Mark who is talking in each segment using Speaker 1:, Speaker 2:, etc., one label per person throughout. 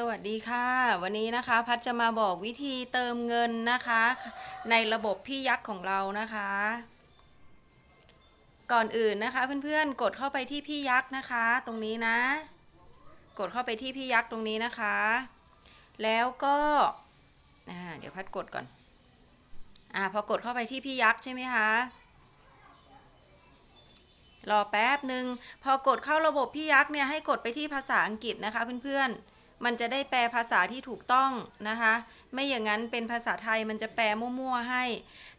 Speaker 1: สวัสดีค่ะ วันนี้นะคะพัดจะมาบอกวิธีเติมเงินนะคะ ในระบบพี่ยักษ์ของเรานะคะ ก่อนอื่นนะคะเพื่อนๆกดเข้าไปที่พี่ยักษ์นะคะ ตรงนี้นะ กดเข้าไปที่พี่ยักษ์ตรงนี้นะคะ แล้วก็เดี๋ยวพัดกดก่อนอ่าพอกดเข้าไปที่พี่ยักษ์ใช่ไหมคะรอแป๊บหนึ่งพอกดเข้าระบบพี่ยักษ์เนี่ยให้กดไปที่ภาษาอังกฤษนะคะเพื่อนๆ มันจะได้แปลภาษาที่ถูกต้องนะคะ ไม่อย่างนั้นเป็นภาษาไทยมันจะแปลมั่วๆให้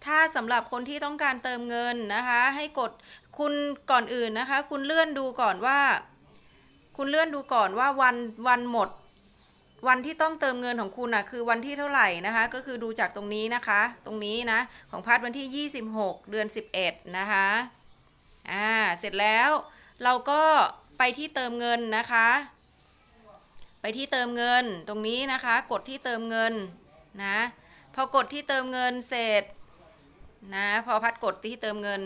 Speaker 1: ถ้าสำหรับคนที่ต้องการเติมเงินนะคะ ให้กดคุณก่อนอื่นนะคะ คุณเลื่อนดูก่อนว่า คุณเลื่อนดูก่อนว่าวันวันหมด วันที่ต้องเติมเงินของคุณนะคือวันที่เท่าไหร่นะคะ ก็คือดูจากตรงนี้นะคะ ตรงนี้นะของพัดวันที่ 26 เดือน 11 นะคะอ่าเสร็จแล้วเราก็ไปที่เติมเงินนะคะ ไปที่เติมเงินตรงนี้นะคะ กดที่เติมเงินนะพอกดที่เติมเงินเสร็จนะพอพัดกดที่เติมเงิน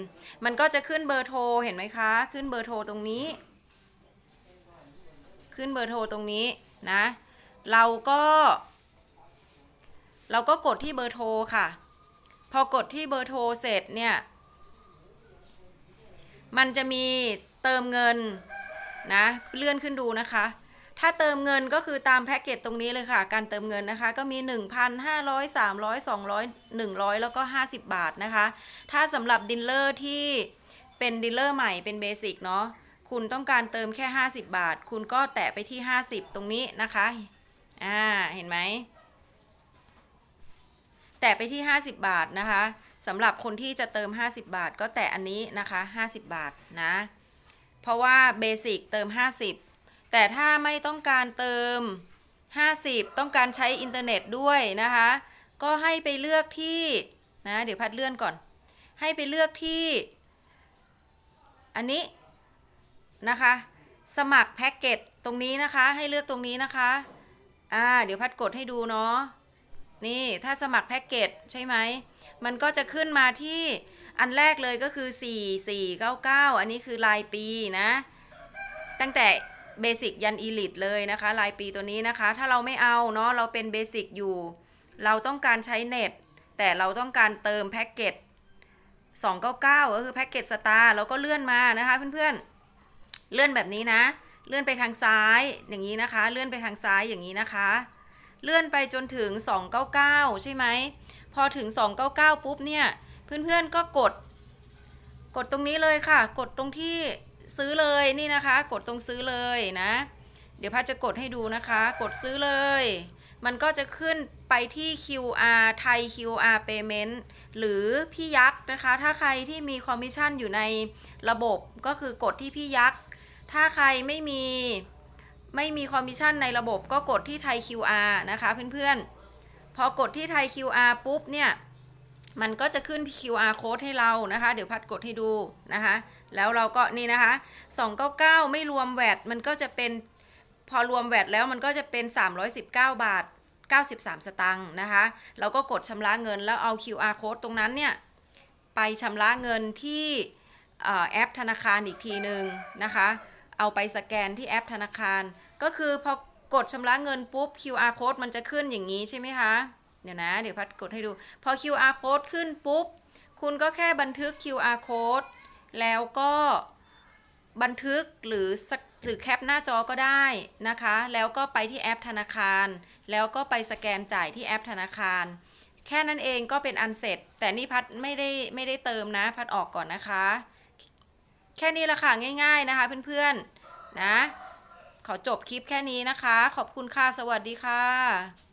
Speaker 1: มันก็จะขึ้นเบอร์โทรเห็นไหมคะ ขึ้นเบอร์โทรตรงนี้ ขึ้นเบอร์โทรตรงนี้นะเราก็ เราก็กดที่เบอร์โทรค่ะ พอกดที่เบอร์โทรเสร็จเนี่ยมันจะมีเติมเงินนะเลื่อนขึ้นดูนะคะ ถ้าเติมเงินก็คือตามแพ็กเกจตรงนี้เลยค่ะ การเติมเงินนะคะ ก็มี1,000 500 300 200 100 แล้วก็ 50 บาทนะคะ ถ้าสำหรับดิลเลอร์ที่เป็นดิลเลอร์ใหม่เป็นเบสิกเนาะคุณต้องการเติมแค่ 50 บาท คุณก็แตะไปที่ 50 ตรงนี้นะคะอ่าเห็นไหมแตะไปที่ 50 บาทนะคะสำหรับคนที่จะเติม 50 บาท ก็แตะอันนี้นะคะ 50 บาทนะ เพราะว่าเบสิกเติม 50 แต่ถ้าไม่ต้องการเติม 50 ต้องการใช้อินเทอร์เน็ตด้วยนะคะ ก็ให้ไปเลือกที่นะเดี๋ยวพัดเลื่อนก่อน ให้ไปเลือกที่ อันนี้นะคะ สมัครแพ็กเกจตรงนี้นะคะ ให้เลือกตรงนี้นะคะ อ่า เดี๋ยวพัดกดให้ดูเนาะนี่ถ้าสมัครแพ็กเกจใช่ไหม มันก็จะขึ้นมาที่อันแรกเลยก็คือ 4 4 9 9 อันนี้คือรายปีนะ ตั้งแต่ เบสิกยันอีลิทเลยนะคะรายปีตัวนี้นะคะ ถ้าเราไม่เอาเนาะเราเป็นเบสิกอยู่ เราต้องการใช้เน็ต แต่เราต้องการเติมแพ็กเกจ299 ก็คือแพ็กเกจสตาร์เราก็เลื่อนมานะคะเพื่อนๆ เลื่อนแบบนี้นะ เลื่อนไปทางซ้ายอย่างนี้นะคะ เลื่อนไปทางซ้ายอย่างนี้นะคะ เลื่อนไปจนถึง 299 ใช่ไหม พอถึง 299 ปุ๊บเนี่ย เพื่อนๆก็กด กดตรงนี้เลยค่ะ กดตรงที่ ซื้อเลยนี่นะคะ กดตรงซื้อเลยนะ เดี๋ยวพัดจะกดให้ดูนะคะ กดซื้อเลย มันก็จะขึ้นไปที่ QR ไทย QR payment หรือพี่ยักษ์นะคะ ถ้าใครที่มีคอมมิชชั่นอยู่ในระบบก็คือกดที่พี่ยักษ์ถ้าใครไม่มีไม่มีคอมมิชชั่นในระบบก็กดที่ไทย QR นะคะเพื่อนๆ พอกดที่ไทย QR ปุ๊บเนี่ย มันก็จะขึ้น QR code ให้เรานะคะ เดี๋ยวพัดกดให้ดูนะคะ แล้วเราก็นี่นะคะ 299 ไม่รวมแวดมันก็จะเป็นพอรวมแวดแล้วมันก็จะเป็น 319 บาท 93 สตังค์นะคะ เราก็กดชำระเงินแล้วเอา QR code ตรงนั้นเนี่ย ไปชำระเงินที่แอปธนาคารอีกทีหนึ่งนะคะ เอาไปสแกนที่แอปธนาคาร ก็คือพอกดชำระเงินปุ๊บ QR code มันจะขึ้นอย่างนี้ใช่ไหมคะ เดี๋ยวนะ เดี๋ยวพัดกดให้ดู พอ QR code ขึ้นปุ๊บ คุณก็แค่บันทึก QR code แล้วก็บันทึกหรือหรือแคปหน้าจอก็ได้นะคะ แล้วก็ไปที่แอปธนาคาร แล้วก็ไปสแกนจ่ายที่แอปธนาคาร แค่นั้นเองก็เป็นอันเสร็จ แต่นี่พัดไม่ได้ไม่ได้เติมนะ พัดออกก่อนนะคะ แค่นี้ละค่ะง่าย ๆนะคะเพื่อนๆนะ ขอจบคลิปแค่นี้นะคะ ขอบคุณค่ะ สวัสดีค่ะ